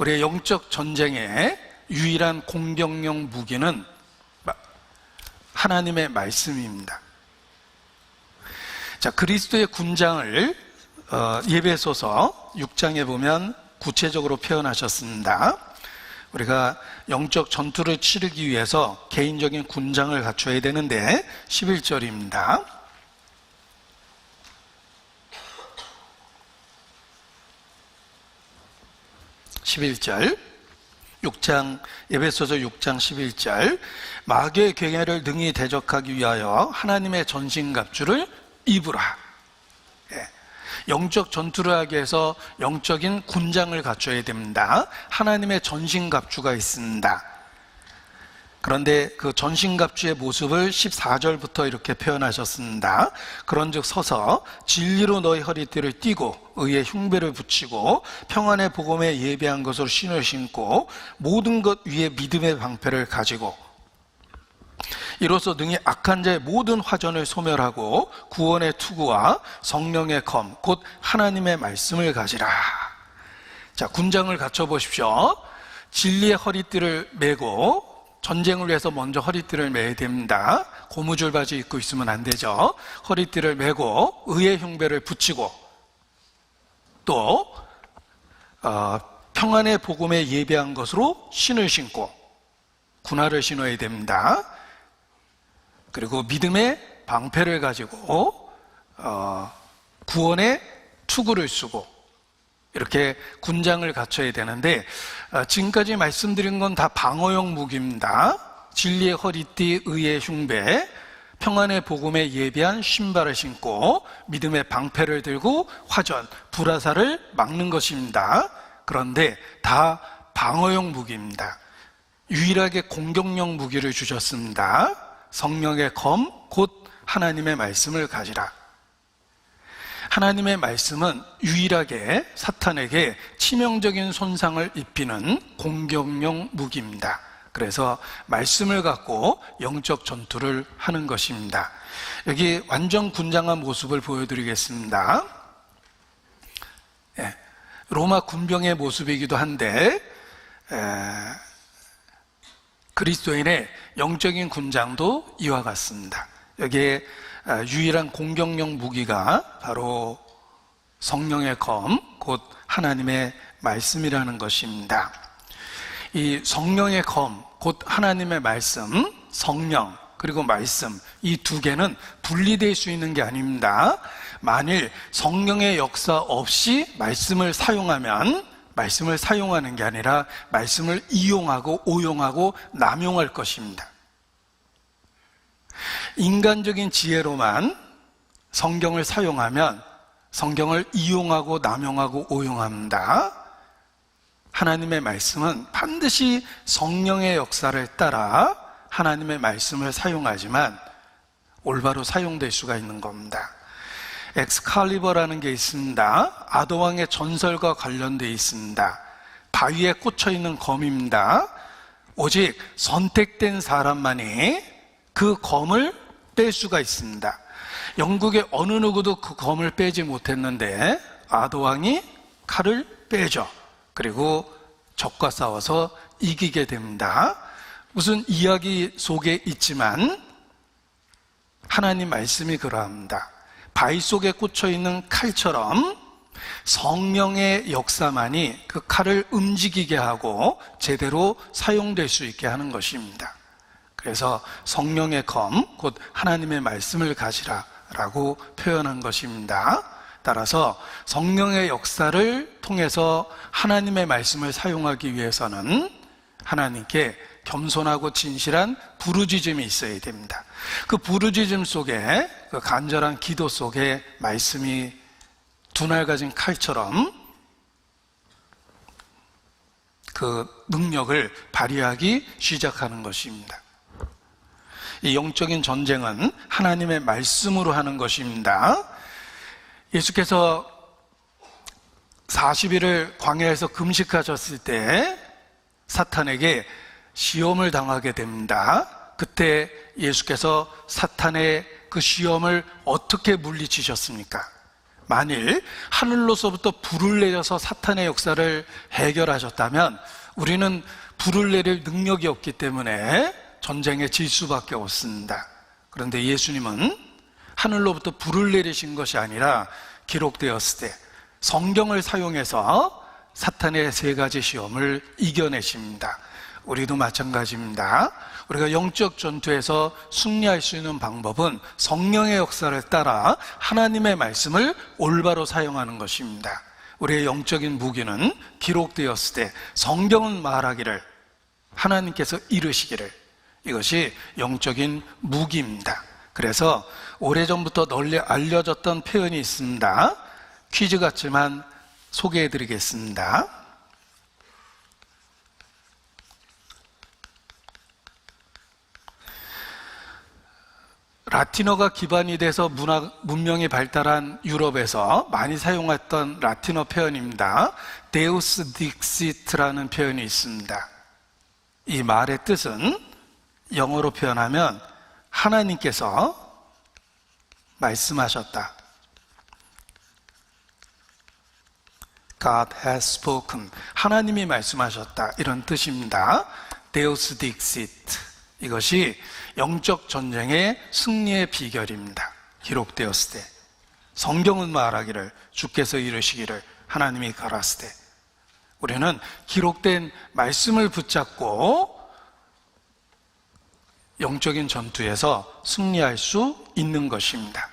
우리의 영적 전쟁의 유일한 공격용 무기는 하나님의 말씀입니다. 자, 그리스도의 군장을 어, 예배소서 6장에 보면 구체적으로 표현하셨습니다. 우리가 영적 전투를 치르기 위해서 개인적인 군장을 갖춰야 되는데 11절입니다. 11절 6장 예배소서 6장 11절 마귀의 경애를 능히 대적하기 위하여 하나님의 전신갑주를 입으라. 예. 영적 전투를 하기 위해서 영적인 군장을 갖춰야 됩니다. 하나님의 전신갑주가 있습니다. 그런데 그 전신갑주의 모습을 14절부터 이렇게 표현하셨습니다. 그런즉 서서 진리로 너희 허리띠를 띠고 의의 흉배를 붙이고 평안의 복음에 예배한 것으로 신을 신고 모든 것 위에 믿음의 방패를 가지고 이로써 능히 악한 자의 모든 화전을 소멸하고 구원의 투구와 성령의 검, 곧 하나님의 말씀을 가지라. 자, 군장을 갖춰 보십시오. 진리의 허리띠를 메고 전쟁을 위해서 먼저 허리띠를 매야 됩니다. 고무줄 바지 입고 있으면 안 되죠. 허리띠를 메고 의의 흉배를 붙이고 또 어, 평안의 복음에 예배한 것으로 신을 신고 군화를 신어야 됩니다. 그리고 믿음의 방패를 가지고 어, 구원의 투구를 쓰고 이렇게 군장을 갖춰야 되는데 어, 지금까지 말씀드린 건 다 방어용 무기입니다. 진리의 허리띠, 의의 흉배, 평안의 복음에 예비한 신발을 신고 믿음의 방패를 들고 화전, 불화살을 막는 것입니다. 그런데 다 방어용 무기입니다. 유일하게 공격용 무기를 주셨습니다. 성령의 검, 곧 하나님의 말씀을 가지라. 하나님의 말씀은 유일하게 사탄에게 치명적인 손상을 입히는 공격용 무기입니다. 그래서 말씀을 갖고 영적 전투를 하는 것입니다. 여기 완전 군장한 모습을 보여드리겠습니다. 예, 로마 군병의 모습이기도 한데 그리스도인의 영적인 군장도 이와 같습니다. 여기에 아, 유일한 공격용 무기가 바로 성령의 검, 곧 하나님의 말씀이라는 것입니다. 이 성령의 검, 곧 하나님의 말씀, 성령, 그리고 말씀, 이 두 개는 분리될 수 있는 게 아닙니다. 만일 성령의 역사 없이 말씀을 사용하면 말씀을 사용하는 게 아니라 말씀을 이용하고 오용하고 남용할 것입니다. 인간적인 지혜로만 성경을 사용하면 성경을 이용하고 남용하고 오용합니다. 하나님의 말씀은 반드시 성령의 역사를 따라 하나님의 말씀을 사용하지만 올바로 사용될 수가 있는 겁니다. 엑스칼리버라는 게 있습니다. 아도왕의 전설과 관련되어 있습니다. 바위에 꽂혀 있는 검입니다. 오직 선택된 사람만이 그 검을 뺄 수가 있습니다. 영국의 어느 누구도 그 검을 빼지 못했는데 아도왕이 칼을 빼죠. 그리고 적과 싸워서 이기게 됩니다. 무슨 이야기 속에 있지만 하나님 말씀이 그러합니다. 바위 속에 꽂혀 있는 칼처럼 성령의 역사만이 그 칼을 움직이게 하고 제대로 사용될 수 있게 하는 것입니다. 그래서 성령의 검, 곧 하나님의 말씀을 가지라 라고 표현한 것입니다. 따라서 성령의 역사를 통해서 하나님의 말씀을 사용하기 위해서는 하나님께 겸손하고 진실한 부르짖음이 있어야 됩니다. 그 부르짖음 속에 그 간절한 기도 속에 말씀이 두날 가진 칼처럼 그 능력을 발휘하기 시작하는 것입니다. 이 영적인 전쟁은 하나님의 말씀으로 하는 것입니다. 예수께서 40일을 광야에서 금식하셨을 때 사탄에게 시험을 당하게 됩니다. 그때 예수께서 사탄의 그 시험을 어떻게 물리치셨습니까? 만일 하늘로서부터 불을 내려서 사탄의 역사를 해결하셨다면 우리는 불을 내릴 능력이 없기 때문에 전쟁에 질 수밖에 없습니다. 그런데 예수님은 하늘로부터 불을 내리신 것이 아니라 기록되었을 때 성경을 사용해서 사탄의 세 가지 시험을 이겨내십니다. 우리도 마찬가지입니다. 우리가 영적 전투에서 승리할 수 있는 방법은 성령의 역사를 따라 하나님의 말씀을 올바로 사용하는 것입니다. 우리의 영적인 무기는 기록되었을 때 성경은 말하기를 하나님께서 이르시기를 이것이 영적인 무기입니다. 그래서 오래전부터 널리 알려졌던 표현이 있습니다. 퀴즈 같지만 소개해 드리겠습니다. 라틴어가 기반이 돼서 문화, 문명이 발달한 유럽에서 많이 사용했던 라틴어 표현입니다. 데우스 딕시트라는 표현이 있습니다. 이 말의 뜻은 영어로 표현하면 하나님께서 말씀하셨다. God has spoken. 하나님이 말씀하셨다. 이런 뜻입니다. 데우스 딕시트. 이것이 영적 전쟁의 승리의 비결입니다. 기록되었을 때. 성경은 말하기를 주께서 이르시기를 하나님이 때. 우리는 기록된 말씀을 붙잡고 영적인 전투에서 승리할 수 있는 것입니다.